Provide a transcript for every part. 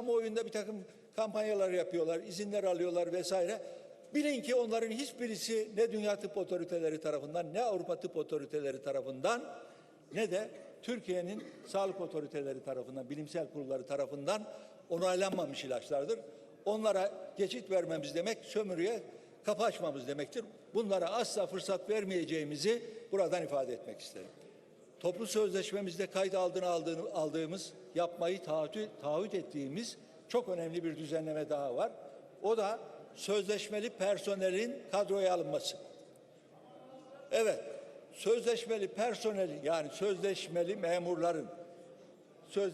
kamuoyunda bir takım kampanyalar yapıyorlar, izinler alıyorlar vesaire. Bilin ki onların hiçbirisi ne Dünya Tıp Otoriteleri tarafından ne Avrupa Tıp Otoriteleri tarafından ne de Türkiye'nin sağlık otoriteleri tarafından, bilimsel kurulları tarafından onaylanmamış ilaçlardır. Onlara geçit vermemiz demek sömürüye kapı açmamız demektir. Bunlara asla fırsat vermeyeceğimizi buradan ifade etmek isterim. Toplu sözleşmemizde kayıt aldığını, aldığımız, yapmayı taahhüt, taahhüt ettiğimiz çok önemli bir düzenleme daha var. O da sözleşmeli personelin kadroya alınması. Evet, sözleşmeli personel yani sözleşmeli memurların söz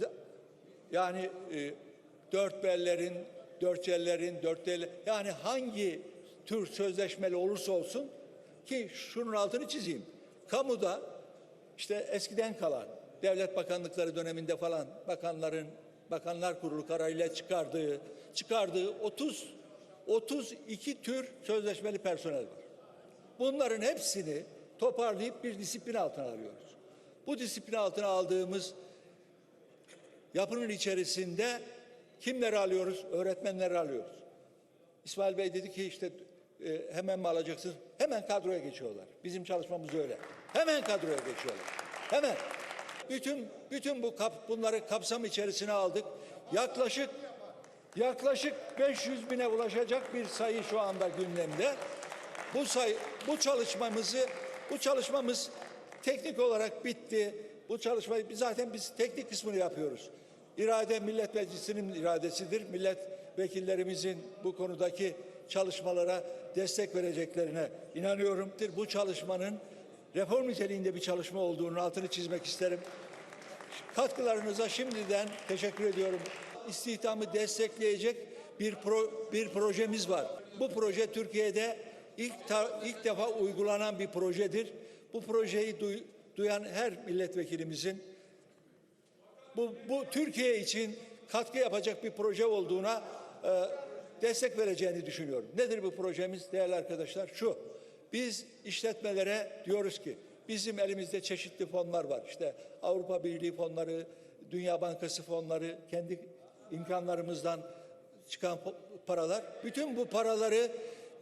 yani e, dört bellerin, dört yerlerin, dört el yani hangi tür sözleşmeli olursa olsun ki şunun altını çizeyim. Kamuda işte eskiden kalan devlet bakanlıkları döneminde falan bakanların bakanlar kurulu kararıyla çıkardığı çıkardığı 30 32 tür sözleşmeli personel var. Bunların hepsini toparlayıp bir disiplin altına alıyoruz. Bu disiplin altına aldığımız yapının içerisinde kimleri alıyoruz? Öğretmenleri alıyoruz. İsmail Bey dedi ki işte e, hemen mi alacaksınız? Hemen kadroya geçiyorlar. Bizim çalışmamız öyle. Hemen kadroya geçiyorlar. Hemen. Bütün bütün bu kap, bunları kapsam içerisine aldık. Yaklaşık yaklaşık 500 bine ulaşacak bir sayı şu anda gündemde. Bu sayı bu çalışmamızı bu çalışmamız teknik olarak bitti. Bu çalışmayı biz zaten biz teknik kısmını yapıyoruz. İrade Millet Meclisi'nin iradesidir. Milletvekillerimizin bu konudaki çalışmalara destek vereceklerine inanıyorum. Bu çalışmanın reform niteliğinde bir çalışma olduğunu altını çizmek isterim. Katkılarınıza şimdiden teşekkür ediyorum. İstihdamı destekleyecek bir pro, bir projemiz var. Bu proje Türkiye'de ilk ta- ilk defa uygulanan bir projedir. Bu projeyi duy- duyan her milletvekilimizin bu, bu Türkiye için katkı yapacak bir proje olduğuna e, destek vereceğini düşünüyorum. Nedir bu projemiz değerli arkadaşlar? Şu, biz işletmelere diyoruz ki bizim elimizde çeşitli fonlar var. İşte Avrupa Birliği fonları, Dünya Bankası fonları, kendi imkanlarımızdan çıkan paralar. Bütün bu paraları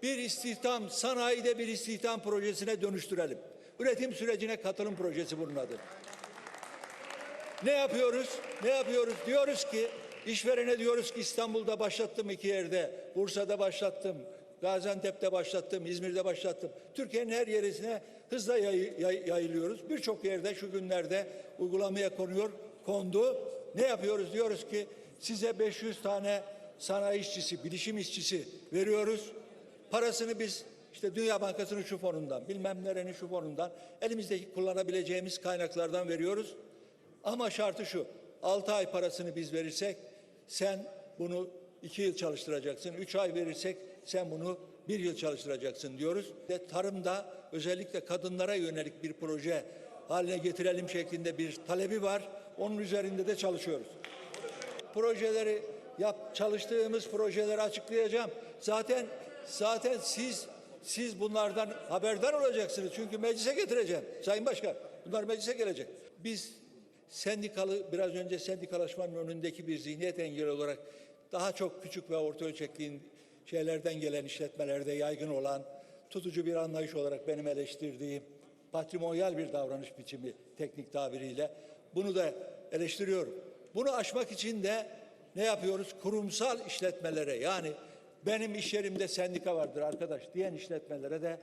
bir istihdam, sanayide bir istihdam projesine dönüştürelim. Üretim sürecine katılım projesi bunun adı. Ne yapıyoruz? Ne yapıyoruz? Diyoruz ki işverene diyoruz ki İstanbul'da başlattım iki yerde, Bursa'da başlattım, Gaziantep'te başlattım, İzmir'de başlattım. Türkiye'nin her yerisine hızla yay- yay- yayılıyoruz. Birçok yerde şu günlerde uygulamaya konuyor, kondu. Ne yapıyoruz? Diyoruz ki size 500 tane sanayi işçisi, bilişim işçisi veriyoruz. Parasını biz işte Dünya Bankası'nın şu fonundan, bilmem nerenin şu fonundan, elimizdeki kullanabileceğimiz kaynaklardan veriyoruz. Ama şartı şu, 6 ay parasını biz verirsek sen bunu 2 yıl çalıştıracaksın. 3 ay verirsek sen bunu bir yıl çalıştıracaksın diyoruz. Ve tarımda özellikle kadınlara yönelik bir proje haline getirelim şeklinde bir talebi var. Onun üzerinde de çalışıyoruz projeleri yap çalıştığımız projeleri açıklayacağım. Zaten zaten siz siz bunlardan haberdar olacaksınız. Çünkü meclise getireceğim. Sayın Başkan bunlar meclise gelecek. Biz sendikalı biraz önce sendikalaşmanın önündeki bir zihniyet engeli olarak daha çok küçük ve orta ölçekli şeylerden gelen işletmelerde yaygın olan tutucu bir anlayış olarak benim eleştirdiğim patrimonyal bir davranış biçimi teknik tabiriyle bunu da eleştiriyorum. Bunu aşmak için de ne yapıyoruz? Kurumsal işletmelere yani benim iş yerimde sendika vardır arkadaş diyen işletmelere de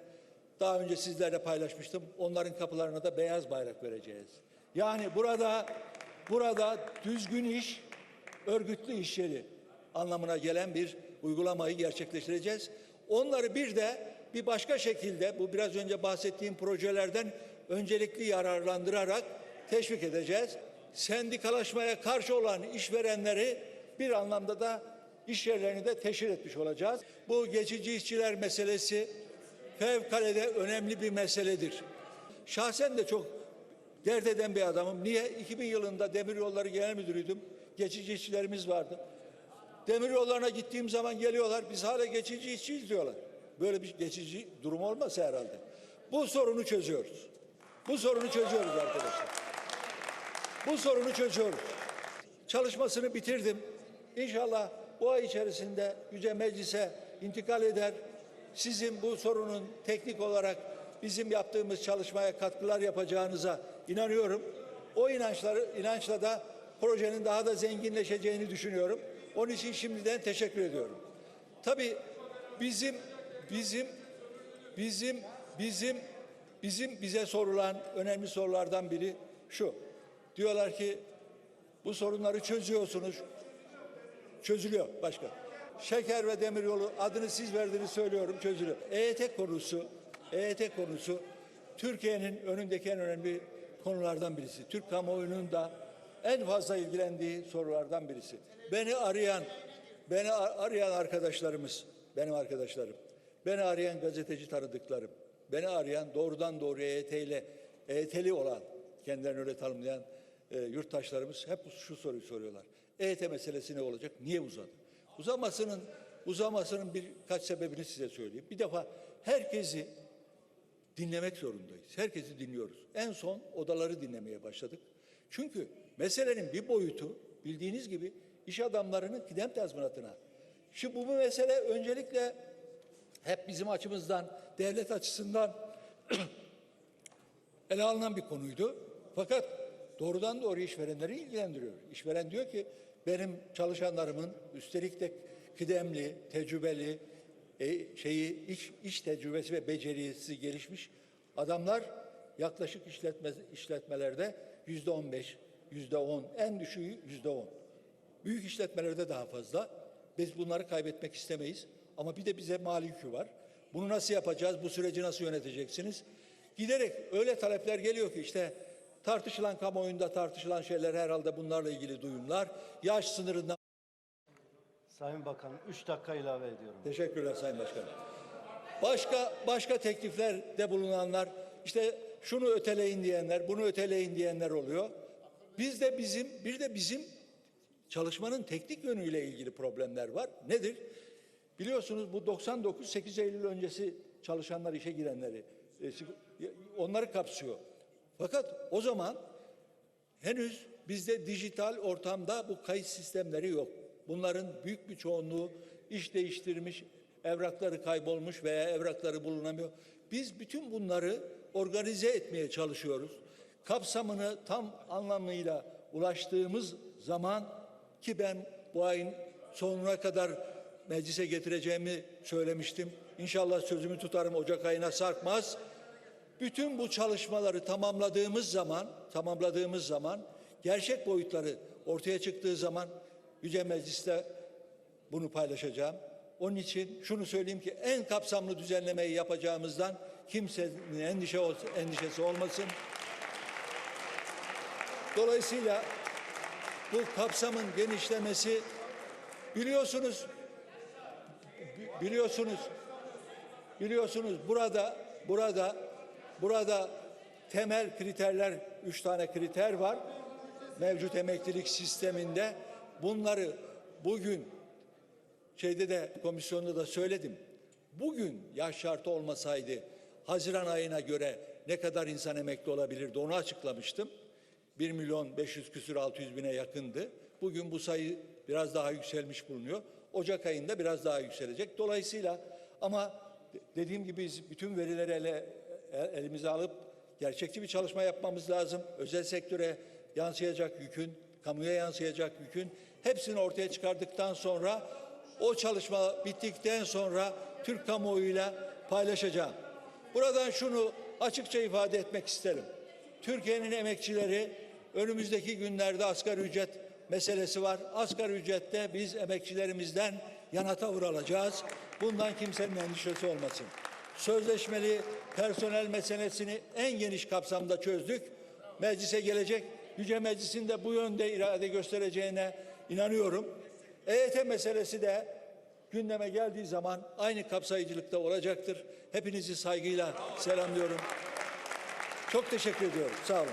daha önce sizlerle paylaşmıştım. Onların kapılarına da beyaz bayrak vereceğiz. Yani burada burada düzgün iş, örgütlü iş yeri anlamına gelen bir uygulamayı gerçekleştireceğiz. Onları bir de bir başka şekilde bu biraz önce bahsettiğim projelerden öncelikli yararlandırarak teşvik edeceğiz. Sendikalaşmaya karşı olan işverenleri bir anlamda da iş yerlerini de teşhir etmiş olacağız. Bu geçici işçiler meselesi fevkalade önemli bir meseledir. Şahsen de çok dert eden bir adamım. Niye? 2000 yılında Demir Yolları Genel Müdürüydüm. Geçici işçilerimiz vardı. Demir yollarına gittiğim zaman geliyorlar. Biz hala geçici işçiyiz diyorlar. Böyle bir geçici durum olmasa herhalde. Bu sorunu çözüyoruz. Bu sorunu çözüyoruz arkadaşlar. Bu sorunu çözüyoruz. Çalışmasını bitirdim. İnşallah bu ay içerisinde Yüce Meclis'e intikal eder. Sizin bu sorunun teknik olarak bizim yaptığımız çalışmaya katkılar yapacağınıza inanıyorum. O inançları inançla da projenin daha da zenginleşeceğini düşünüyorum. Onun için şimdiden teşekkür ediyorum. Tabii bizim bizim bizim bizim bizim bize sorulan önemli sorulardan biri şu. Diyorlar ki bu sorunları çözüyorsunuz. Çözülüyor başka. Şeker ve demiryolu adını siz verdiğini söylüyorum çözülüyor. EYT konusu, EYT konusu Türkiye'nin önündeki en önemli konulardan birisi. Türk kamuoyunun da en fazla ilgilendiği sorulardan birisi. Beni arayan, beni ar- arayan arkadaşlarımız, benim arkadaşlarım, beni arayan gazeteci tanıdıklarım, beni arayan doğrudan doğruya EYT ile EYT'li olan, kendilerini öyle tanımlayan e, yurttaşlarımız hep şu soruyu soruyorlar. EYT meselesi ne olacak? Niye uzadı? Uzamasının uzamasının birkaç sebebini size söyleyeyim. Bir defa herkesi dinlemek zorundayız. Herkesi dinliyoruz. En son odaları dinlemeye başladık. Çünkü meselenin bir boyutu bildiğiniz gibi iş adamlarının kıdem tazminatına. Şimdi bu mesele öncelikle hep bizim açımızdan, devlet açısından ele alınan bir konuydu. Fakat doğrudan doğru işverenleri ilgilendiriyor. İşveren diyor ki benim çalışanlarımın üstelik de kıdemli, tecrübeli, e, şeyi iş, iş tecrübesi ve becerisi gelişmiş adamlar yaklaşık işletme, işletmelerde yüzde on beş, yüzde on, en düşüğü yüzde on. Büyük işletmelerde daha fazla. Biz bunları kaybetmek istemeyiz. Ama bir de bize mali yükü var. Bunu nasıl yapacağız? Bu süreci nasıl yöneteceksiniz? Giderek öyle talepler geliyor ki işte tartışılan kamuoyunda tartışılan şeyler herhalde bunlarla ilgili duyumlar. Yaş sınırından Sayın Bakan 3 dakika ilave ediyorum. Teşekkürler Sayın Başkanım. Başka başka tekliflerde bulunanlar işte şunu öteleyin diyenler, bunu öteleyin diyenler oluyor. Biz de bizim bir de bizim çalışmanın teknik yönüyle ilgili problemler var. Nedir? Biliyorsunuz bu 99 8 Eylül öncesi çalışanlar işe girenleri e, onları kapsıyor. Fakat o zaman henüz bizde dijital ortamda bu kayıt sistemleri yok. Bunların büyük bir çoğunluğu iş değiştirmiş, evrakları kaybolmuş veya evrakları bulunamıyor. Biz bütün bunları organize etmeye çalışıyoruz. Kapsamını tam anlamıyla ulaştığımız zaman ki ben bu ayın sonuna kadar meclise getireceğimi söylemiştim. İnşallah sözümü tutarım Ocak ayına sarkmaz. Bütün bu çalışmaları tamamladığımız zaman, tamamladığımız zaman gerçek boyutları ortaya çıktığı zaman Yüce Meclis'te bunu paylaşacağım. Onun için şunu söyleyeyim ki en kapsamlı düzenlemeyi yapacağımızdan kimsenin endişe endişesi olmasın. Dolayısıyla bu kapsamın genişlemesi biliyorsunuz bi- biliyorsunuz biliyorsunuz burada burada burada temel kriterler üç tane kriter var mevcut emeklilik sisteminde bunları bugün şeyde de komisyonda da söyledim. Bugün yaş şartı olmasaydı Haziran ayına göre ne kadar insan emekli olabilirdi onu açıklamıştım. 1 milyon 500 küsür 600 bine yakındı. Bugün bu sayı biraz daha yükselmiş bulunuyor. Ocak ayında biraz daha yükselecek. Dolayısıyla ama dediğim gibi biz bütün verileri ele, elimize alıp gerçekçi bir çalışma yapmamız lazım. Özel sektöre yansıyacak yükün, kamuya yansıyacak yükün hepsini ortaya çıkardıktan sonra o çalışma bittikten sonra Türk kamuoyuyla paylaşacağım. Buradan şunu açıkça ifade etmek isterim. Türkiye'nin emekçileri önümüzdeki günlerde asgari ücret meselesi var. Asgari ücrette biz emekçilerimizden yana tavır alacağız. Bundan kimsenin endişesi olmasın. Sözleşmeli personel meselesini en geniş kapsamda çözdük. Meclise gelecek. Yüce Meclis'in de bu yönde irade göstereceğine inanıyorum. EYT meselesi de gündeme geldiği zaman aynı kapsayıcılıkta olacaktır. Hepinizi saygıyla selamlıyorum. Çok teşekkür ediyorum. Sağ olun.